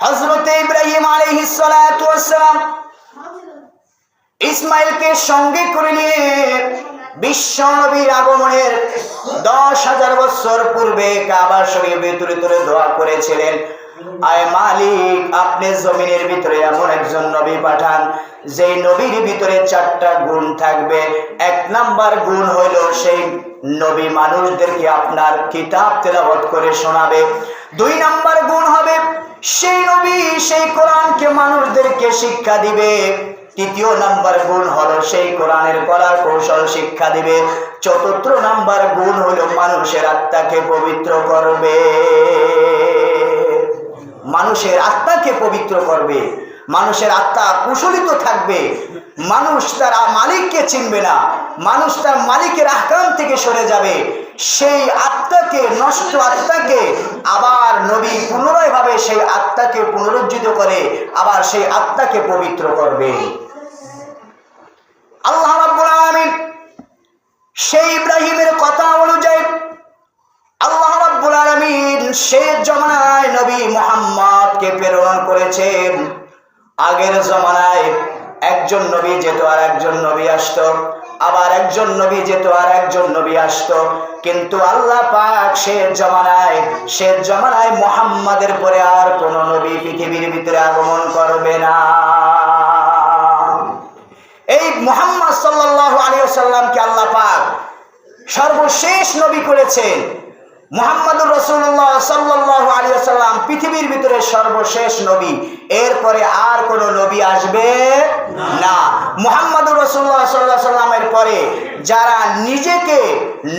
হজরত ইব্রাহিম আলহিসাম ইসমাইলকে সঙ্গে করে নিয়ে বিশ্ব নবীর আগমনের দশ হাজার বছর পূর্বে কাবা শরীফ ভিতরে তুলে দোয়া করেছিলেন। আয় মালিক, আপনি জমিনের ভিতরে এমন একজন নবী পাঠান যে নবীর ভিতরে চারটা গুণ থাকবে। এক নাম্বার গুণ হইল সেই নবী মানুষদেরকে আপনার কিতাব তেলাবত করে শোনাবে। দুই নাম্বার সেই নবী, সেই কোরআনকে মানুষদেরকে শিক্ষা দিবে। তৃতীয় নাম্বার গুণ হলো সেই কোরআনের পড়ার কৌশল শিক্ষা দিবে। চতুর্থ নাম্বার গুণ হলো মানুষের আত্মাকে পবিত্র করবে। মানুষের আত্মাকে পবিত্র করবে। মানুষের আত্মা কুশলিত থাকবে। মানুষ তারা মালিককে চিনবে না। মানুষ তার মালিকের আহকাম থেকে সরে যাবে। সেই আত্মাকে, নষ্ট আত্মাকে আবার নবী পুনরায় ভাবে সেই আত্মাকে পুনরুজ্জিত করে আবার সেই আত্মাকে পবিত্র করবে। আল্লাহ রাব্বুল সেই ইব্রাহিমের কথা অনুযায়ী আল্লাহ রাব্বুল আলামিন সেই জমানায় নবী মুহাম্মদকে প্রেরণ করেছেন। আগের জমানায় একজন নবী যেত আর একজন নবী আসতো, আবার একজন নবী যেত আর একজন নবী আসতো। কিন্তু আল্লাহ পাক সে জমানায় সে জমানায় মোহাম্মদের পরে আর কোন নবী পৃথিবীর ভিতরে আগমন করবে না। এই মোহাম্মদ সাল্লাল্লাহু আলাইহি সাল্লামকে আল্লাহ পাক সর্বশেষ নবী করেছেন। মুহাম্মদুর রসুল্লাহ সাল্লাহ আলী আসাল্লাম পৃথিবীর ভিতরে সর্বশেষ নবী। এরপরে আর কোন নবী আসবে না। মোহাম্মদুর রসুল্লাহ সাল্লাহ সাল্লামের পরে যারা নিজেকে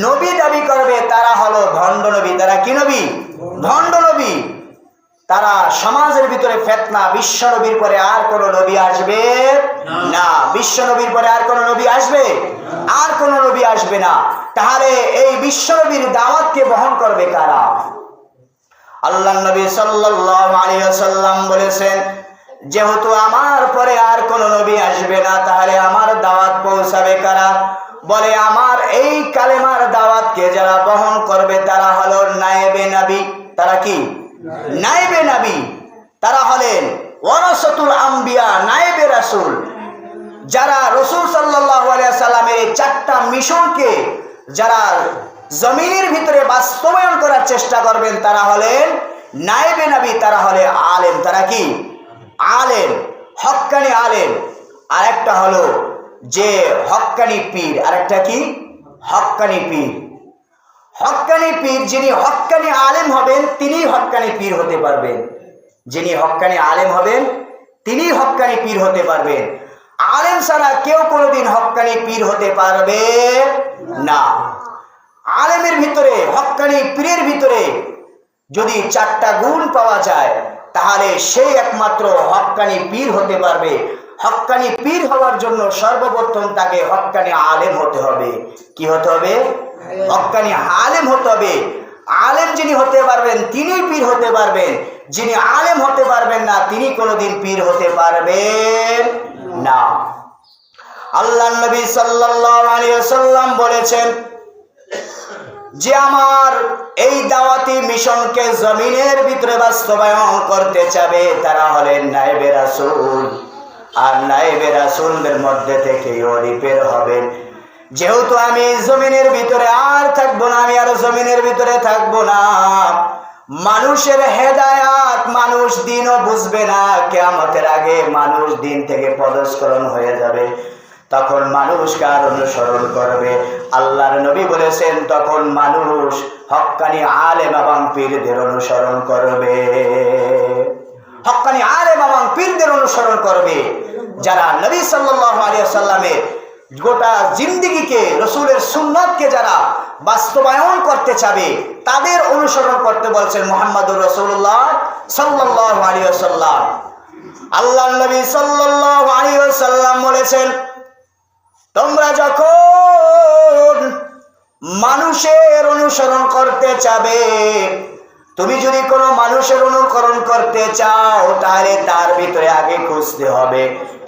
নবী দাবি করবে, তারা হলো ভণ্ড নবী। তারা কি নবী? ভণ্ড নবী। তারা সমাজের ভিতরে ফেতনা বিশ্ব নবীর পরে আর কোন নবী আসবে না। বিশ্ব নবীর পরে আর কোন নবী আসবে? আর কোন নবী আসবে না। তাহলে এই বিশ্ব নবীর দাওয়াতকে বহন করবে কারা? আল্লাহ নবী সাল্লাল্লাহু আলাইহি ওয়াসাল্লাম বলেছেন যেহেতু আমার পরে আর কোন নবী আসবে না তাহলে আমার দাওয়াত পৌঁছাবে কারা? বলে আমার এই কালেমার দাওয়াতকে যারা বহন করবে তারা হলো নায়েবে নবী। তারা কি? নাইবে নাবি, তারা হলেন ওয়ারাসাতুল আম্বিয়া, নাইবে রাসূল। যারা রসুল আলাইহি সাল্লামের এই চারটা মিশনকে যারা জমিনের ভিতরে বাস্তবায়ন করার চেষ্টা করবেন, তারা হলেন নাইবে নবী, তারা হলে আলেম। তারা কি? আলেম হক্কানি আলেম। আর একটা হলো যে হক্কানি পীর, আরেকটা কি? হক্কানি পীর। হক্কানি পীর, যিনি হক্কানি আলেম হবেন তিনি হক্কানি পীর হতে পারবেন। যিনি হক্কানি আলেম হবেন তিনি হক্কানি পীর হতে পারবেন। আলেম ছাড়া কেউ কোনোদিন হক্কানি পীর হতে পারবে না। আলেমের ভিতরে হক্কানি পীরের ভিতরে যদি চারটা গুণ পাওয়া যায়, তাহলে সেই একমাত্র হক্কানি পীর হতে পারবে। হক্কানি পীর হওয়ার জন্য সর্বপ্রথম তাকে হক্কানি আলেম হতে হবে। কি হতে হবে? হকানি আলেম হতে হবে। আলেম যিনি হতে পারবেন তিনি পীর হতে পারবেন। যিনি আলেম হতে পারবেন না তিনি কোনোদিন পীর হতে পারবেন না। আল্লাহ নবী সাল্লাল্লাহু আলাইহি বলেছেন যে আমার এই দাওয়াতি মিশনকে জমিনের ভিতরে বাস্তবায়ন করতে চাবে তারা হলেন নাইবে রাসূল। আর নাইবে রাসূলদের মধ্যে থেকে অলিপের হবেন। যেহেতু আমি জমিনের ভিতরে আর থাকব না, আমি আর জমিনের ভিতরে থাকব না। মানুষের হেদায়াত মানুষ দিনও বুঝবে না, কেয়ামতের আগে মানুষ দিন থেকে পদস্করণ হয়ে যাবে। তখন মানুষ কার অনুসরণ করবে। আল্লাহর নবী বলেছেন, তখন মানুষ হক্কানি আলেম এবং পীরদের অনুসরণ করবে। হক্কানি আলেম এবং পীরদের অনুসরণ করবে। যারা নবী আলাইহি সাল্লামের গোটা জিন্দিগিকে, রসুলের সুন্নতকে যারা বাস্তবায়ন করতে চাবে, তাদের অনুসরণ করতে বলছেন মোহাম্মদুর রসুল্লাহ সাল্লাহ আলী সাল্লাম আল্লাহ নবী সাল্লাহ আলী সাল্লাম বলেছেন, তোমরা যখন মানুষের অনুসরণ করতে চাবে তুমি যদি কোনো মানুষের অনুকরণ করতে চাও, তাহলে তার ভিতরে আগে খুঁজতে হবে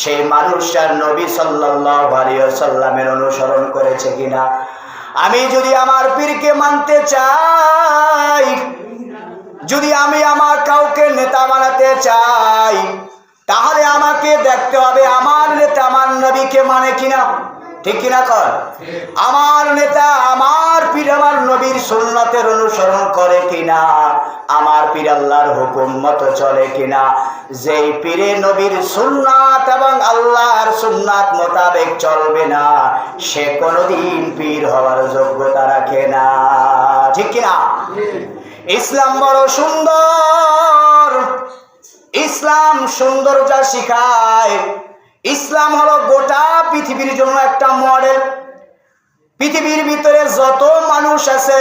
সেই মানুষটার নবী সাল্লামের অনুসরণ করেছে কিনা। আমি যদি আমার পীরকে মানতে চাই, যদি আমি আমার কাউকে নেতা বানাতে চাই, তাহলে আমাকে দেখতে হবে আমার নেতা আমার নবীকে মানে কিনা। ঠিক কিনা কর আমার নেতা, আমার পীর আমার নবীর সুন্নতের অনুসরণ করে কিনা? আমার পীর আল্লাহর হুকুম মতো চলে কিনা? যেই পীরে নবীর সুন্নাত এবং আল্লাহর সুন্নাত মোতাবেক চলবে না, সে কোনোদিন পীর হওয়ার যোগ্যতা রাখে না। ঠিক কিনা? ইসলাম বড় সুন্দর। ইসলাম সুন্দর যা শিখায়। ইসলাম হলো গোটা পৃথিবীর জন্য একটা মডেল। পৃথিবীর ভিতরে যত মানুষ আছে,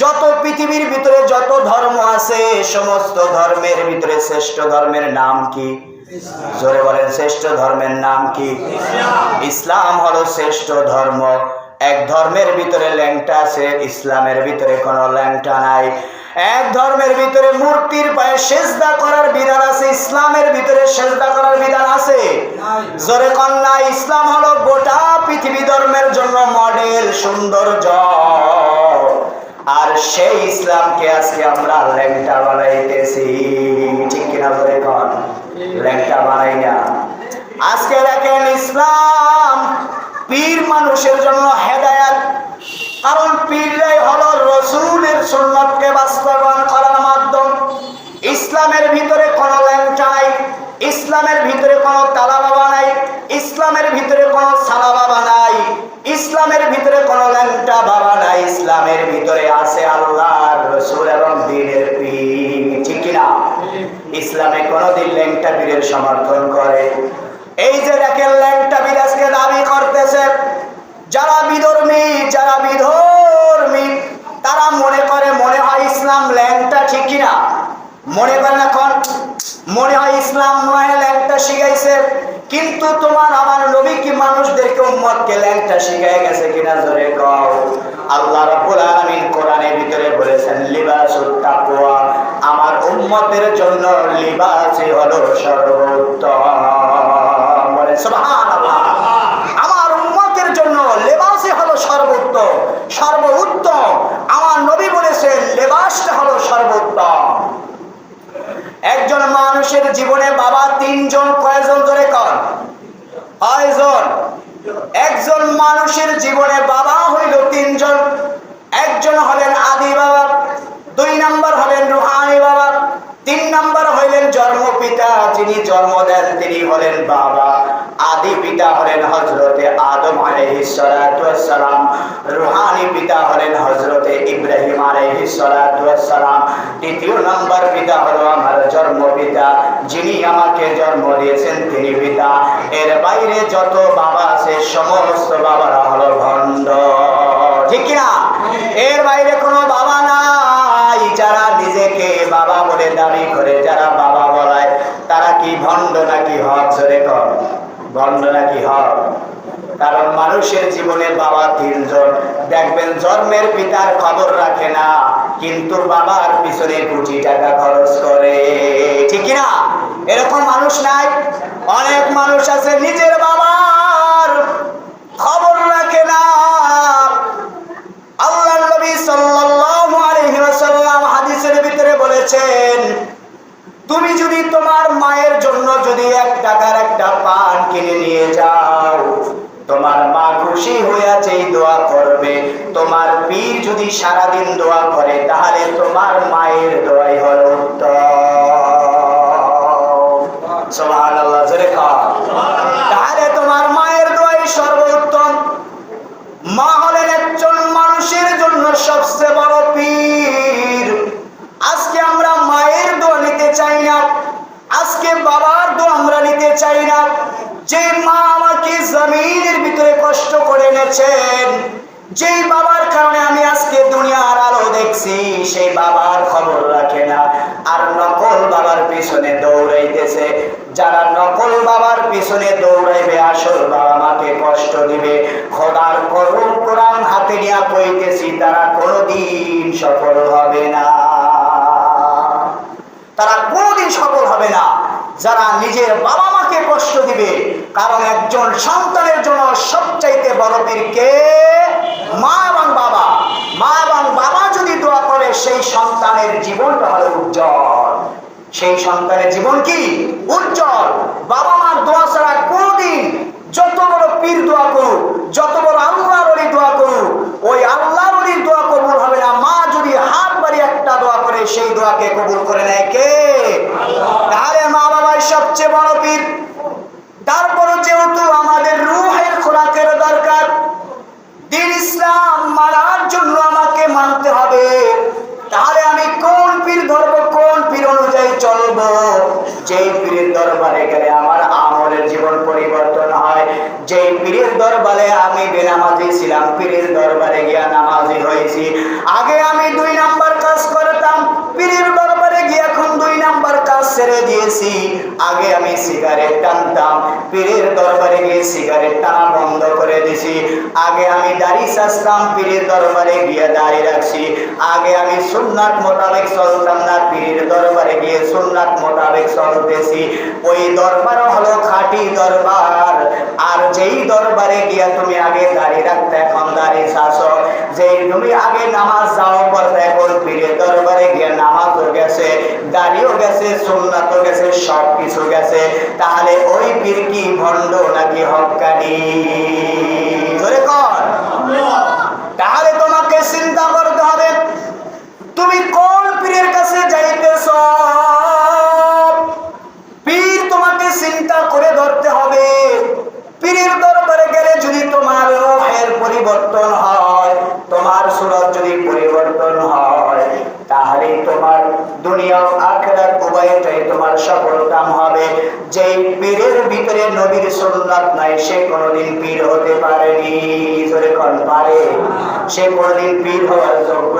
যত পৃথিবীর ভিতরে যত ধর্ম আছে, সমস্ত ধর্মের ভিতরে শ্রেষ্ঠ ধর্মের নাম কি? জোরে বলেন, শ্রেষ্ঠ ধর্মের নাম কি? ইসলাম হলো শ্রেষ্ঠ ধর্ম। এক ধর্মের ভিতরে ল্যাংটা আছে ইসলামের ভিতরে কোনো ল্যাংটা নাই। এক ধর্মের ভিতরে মূর্তির পায়ে সেজদা করার বিধান আছে ইসলামের ভিতরে সেজদা করার বিধান আছে। জোরে কন্যা ইসলাম হলো গোটা পৃথিবী ধর্মের জন্য মডেল সৌন্দর্য। আর সেই ইসলামকে আজকে আমরা ল্যাংটা বানাইতেছি। ঠিক কিনা বলে কন? ল্যাংটা বানাই না। আজকে দেখেন ইসলাম পীর মানুষের জন্য হেদায়াত। কারণ পীররাই হলো রসুলের সুন্নতকে বাস্তবায়ন করার মাধ্যম। ইসলামের ভিতরে কোনো ল্যাংটা নাই, ইসলামের ভিতরে কোনো তালা বাবা নাই, ইসলামের ভিতরে কোনো সালা বাবা নাই, ইসলামের ভিতরে কোনো ল্যাংটা বাবা নাই, ইসলামের ভিতরে আছে আল্লাহর রসুল এবং দিনের পীর। ঠিক কিনা? ইসলামে কোনোদিন ল্যাংটা পীরের সমর্থন করে। এই যে দেখেন ল্যাংটা পীর আজকে দাবি করতেছে। যারা বিধর্মী যারা বিধর্মী, তারা মনে করে, মনে হয় ইসলাম ল্যাংটা ঠিক কিনা মনে করেন এখন, মনে হয় ইসলাম হয় ল্যাংটা শিখাইছে। কিন্তু তোমার আমার নবী কি মানুষদেরকে উম্মতকে ল্যাংটা শিখাই গেছে কিনা জোরে কও। আল্লাহ রাব্বুল আলামিন কোরআনের ভিতরে বলেছেন লিবাসুত তাকওয়া আমার উম্মতের জন্য লিবাসই হলো সর্বোত্তম বলে সুবহানাল্লাহ আমার উম্মতের জন্য লেবাসই হলো সর্বোত্তম সর্বোত্তম আমার নবী বলেছেন লেবাসটা হলো সর্বোত্তম একজন মানুষের জীবনে বাবা তিনজন, কয়জন ধরে কর কয়জন একজন মানুষের জীবনে বাবা হইল তিনজন। একজন হলেন আদি বাবা, দুই নম্বর হলেন রুহানি বাবা, তিন নাম্বার হইলেন জন্মপিতা, যিনি জন্ম দেন তিনি হলেন বাবা। আদি পিতা হলেন হজরতে আদম আলাইহিসসালাম রুহানি পিতা হলেন হজরতে ইব্রাহিম আলাইহিসসালাম তৃতীয় নাম্বার পিতা হলো আমার জন্ম পিতা। যিনি আমাকে জন্ম দিয়েছেন তিনি পিতা। এর বাইরে যত বাবা আছে, সমস্ত বাবারা হলো ভণ্ড। ঠিক কিনা? এর বাইরে কোনো বাবা নাই যারা নিজেকে বাবা বলে দাবি করে। যারা বাবা বলায়, তারা কি ভণ্ড নাকি হক? ধরে কর ভণ্ড নাকি হক? কারণ মানুষের জীবনে বাবা তিনজন। দেখবেন জন্মের পিতার খবর রাখে না, কিন্তু বাবার পিছনে কোটি টাকা খরচ করে। ঠিক না এরকম মানুষ নাই? অনেক মানুষ আছে, নিজের বাবার সারাদিন দোয়া করে, তাহলে তোমার মায়ের দোয়াই হলো তাহলে তোমার মায়ের দোয়াই সর্বোত্তম। মা হলেন একজন মানুষের জন্য সবচেয়ে বড় পীর। আজকে আমরা মায়ের দোয়া নিতে চাই না। আজকে বাবার দোয়া আমরা নিতে চাই না। যে মা আমাকে জমিনের ভিতরে কষ্ট করে এনেছেন যেই দৌড়াইতেছে যারা নকল বাবার পিছনে দৌড়াইবে, আসল বাবা মাকে কষ্ট দিবে। খোদার করুণ কোরআন হাতে নিয়ে কইতেছি, তারা কোনোদিন সফল হবে না। তারা কোনোদিন সফল হবে না। যারা নিজের বাবা মাকে কষ্ট দিবে, কারণ একজন সন্তানের জন্য সবচাইতে বড় বীর কে? মা এবং বাবা। মা এবং বাবা যদি দোয়া করে, সেই সন্তানের জীবনটা হলো উজ্জ্বল। সেই সন্তানের জীবন কি? উজ্জ্বল। বাবা মার দোয়া ছাড়া কোনদিন যত বড় পীর দোয়া করুক, যত বড় আল্লাহর অলি দোয়া করুক, ওই আল্লাহর অলির দোয়া কবুল হবে না। মা যদি হাত বাড়ি একটা দোয়া করে, সেই দোয়াকে কবুল করে নেয় কে? তাহলে মা বাবাই সবচেয়ে বড় পীর। তারপরে যেহেতু আমাদের যেই পীরের দরবারে গেলে আমার আমলের জীবন পরিবর্তন হয়, যেই পীরের দরবারে আমি বেনামাজি ছিলাম, পীরের দরবারে গিয়া নামাজি হয়েছি। আগে আমি দুই নাম্বার কাজ করতাম, পীরের দরবারে ছেড়ে দিয়েছি। আগে আমি সিগারেট টানতাম, পীরের দরবারে গিয়ে সিগারেট টানা বন্ধ করে দিছি। আগে আমি দাড়ি সাজতাম, পীরের দরবারে গিয়ে দাড়ি রাখছি। আগে আমি সুন্নাত মোতাবেক চলতাম না, পীরের দরবারে গিয়ে সুন্নাত মোতাবেক চলতেছি। ওই দরবার হলো খাঁটি দরবার। আর যেই দরবারে গিয়া তুমি আগে দাড়ি রাখতে এখন দাড়ি শাসো যেই তুমি আগে নামাজ যাও পড়তে এখন পীরের দরবারে গিয়ে নামাজও গেছে, দাড়িও গেছে সুন্নাতও গেছে সব কিছু গেছে। তাহলে ওই পীর কি ভণ্ড নাকি হকানি? ধরে কর। তাহলে তোমাকে চিন্তা সে কোনোদিন পীর হওয়ার যোগ্য।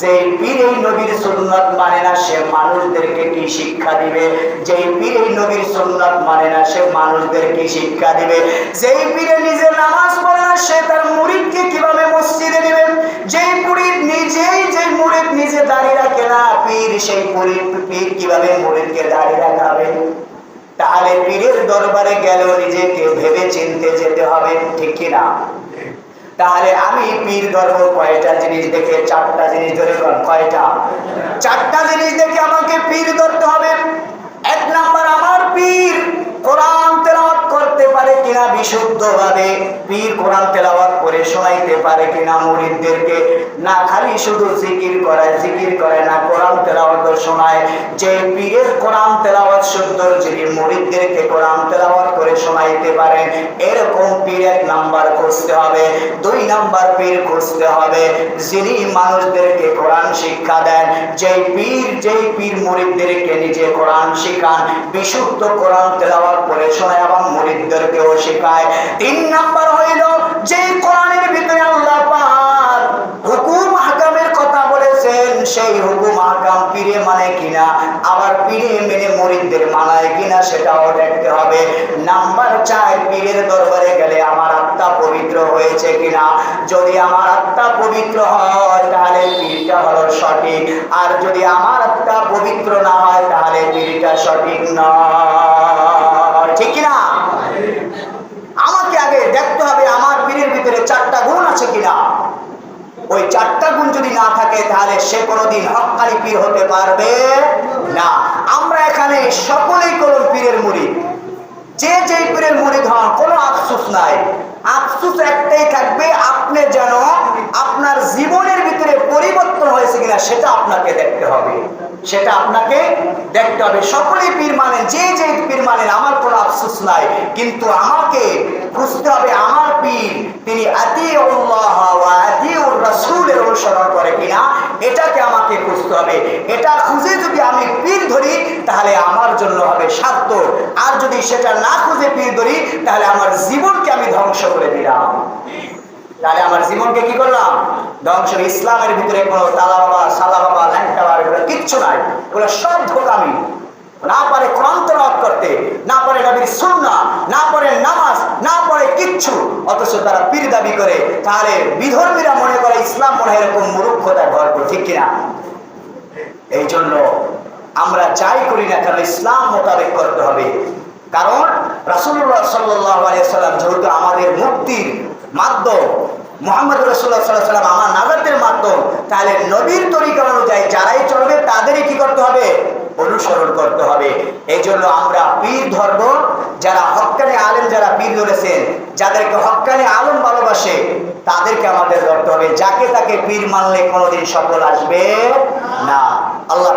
যেই পীর এই নবীর সুন্নাত মানে না, সে মানুষদেরকে কি শিক্ষা দিবে? যেই পীর এই নবীর সুন্নাত মানে না, সে মানুষদের কি শিক্ষা দিবে? যেই পীরে নিজে নামাজ পড়ে না, সে তার মুরিদকে কীভাবে মসজিদে দিবে? যেই মুরিদ নিজেই যেই মুরিদ নিজে দাঁড়িয়ে রাখে না, পীর সেই মুরিদ পীর কীভাবে মুরিদকে দাঁড়িয়ে রাখাবে তাহলে পীরের দরবারে গেলেও নিজেকে ভেবে চিনতে যেতে হবে, ঠিক কিনা তাহলে আমি পীর ধর্ম কয়টা জিনিস দেখে চারটা জিনিস ধরে কয়টা? চারটা জিনিস দেখে আমাকে পীর ধরতে হবে। এক নাম্বার, আমার পীর কোরআন তেলাওয়াত কিনা বিশুদ্ধভাবে পীর কোরআন তেলাওয়াত করে শোনাইতে পারে কিনা মুরিদদেরকে? না, খালি শুধু জিকির করে জিকির করে না, কোরআন তেলাওয়াত শোনায়। যে পীরের কোরআন তেলাওয়াত শুদ্ধ যিনি মুরিদদেরকে কোরআন তেলাওয়াত করে শোনাইতে পারেন এরকম পীর এক নাম্বার খুঁজতে হবে। দুই নাম্বার পীর খুঁজতে হবে, যিনি মানুষদেরকে কোরআন শিক্ষা দেন। যেই পীর যেই পীর মুরিদদেরকে নিজে কোরআন শিখান, বিশুদ্ধ কোরআন তেলাওয়াত করে শোনায় এবং মুরিদদেরকেও শেখায়। তিন নাম্বার হইল যে কোরআনের ভিতরে আল্লাহ পাক হুকুম হাকামের কথা বলেছেন, সেই হুকুম হাকাম পীরে মানে কিনা, আবার পীরে মেনে মুরিদদের মানায় কিনা সেটাও দেখতে হবে। নাম্বার চার, পীরের দরবারে গেলে আমার আত্মা পবিত্র হয়েছে কিনা? যদি আমার আত্মা পবিত্র হয়, তাহলে পীরটা হলো সঠিক। আর যদি আমার আত্মা পবিত্র না হয়, তাহলে পীরটা সঠিক নয়। ঠিক কিনা আমাকে আগে দেখতে হবে আমার পীরের ভিতরে চারটা গুণ আছে কিনা? ওই চারটা গুণ যদি না থাকে, তাহলে সে কোনোদিন হকানি পীর হতে পারবে না। আমরা এখানে সকলেই কোন পীরের মুড়ি। যে যে পীরের মুড়ি হন কোনো আফসুস নাই। আফসুস একটাই থাকবে, আপনি যেন আপনার জীবনের ভিতরে পরিবর্তন হয়েছে কিনা, সেটা আপনাকে দেখতে হবে। সেটা আপনাকে দেখতে হবে। সকলেই পীর মানে যে যে পীর মানেন, আমার কোনো আফসোস নাই। কিন্তু আমাকে বুঝতে হবে, আমার পীর, তিনি রাসূলের অনুসরণ করে কিনা, এটাকে আমাকে খুঁজতে হবে। এটা খুঁজে যদি আমি পীর ধরি, তাহলে আমার জন্য হবে স্বার্থ আর যদি সেটা না খুঁজে পীর ধরি, তাহলে আমার জীবনকে আমি ধ্বংস করে দিলাম। তাহলে আমার জীবনকে কি করলাম? ধ্বংস ইসলামের ভিতরে কোনো তালা বাবা, সালা বাবা, ল্যাংটা বাবা এগুলো কিচ্ছু নাই। ওগুলো সব ধোকামি না পারে কোরআন তেলাওয়াত করতে, না পারে নবীর সুন্নাহ, না পারে নামাজ, না পারে কিচ্ছু। অথচ তারা পীর দাবি করে, তাহলে বিধর্মীরা মনে করে ইসলাম মনে হয় এরকম মূর্খতায় ভরপুর ঠিক কিনা? এই জন্য আমরা যাই করি না কেন ইসলাম মোতাবেক করতে হবে। কারণ রাসুল্লাহ সাল্লাহ আলিয়াল্লাম যেহেতু আমাদের মুক্তির মাধ্যম। মোহাম্মদ রসুল্লাহ সাল্লাহ সাল্লাম আমার নাজাতের মাধ্যম। তাহলে নবীর তরিকা অনুযায়ী যারাই চলবে, তাদেরই কি করতে হবে? অনুসরণ করতে হবে। এই জন্য আমরা পীর ধর্ম, যারা হক্কানি আলেম, যারা পীর ধরেছেন, যাদেরকে হক্কানি আলম ভালোবাসে, তাদেরকে আমাদের ধরতে হবে। যাকে তাকে পীর মানলে কোনোদিন সফল আসবে না। আল্লাহ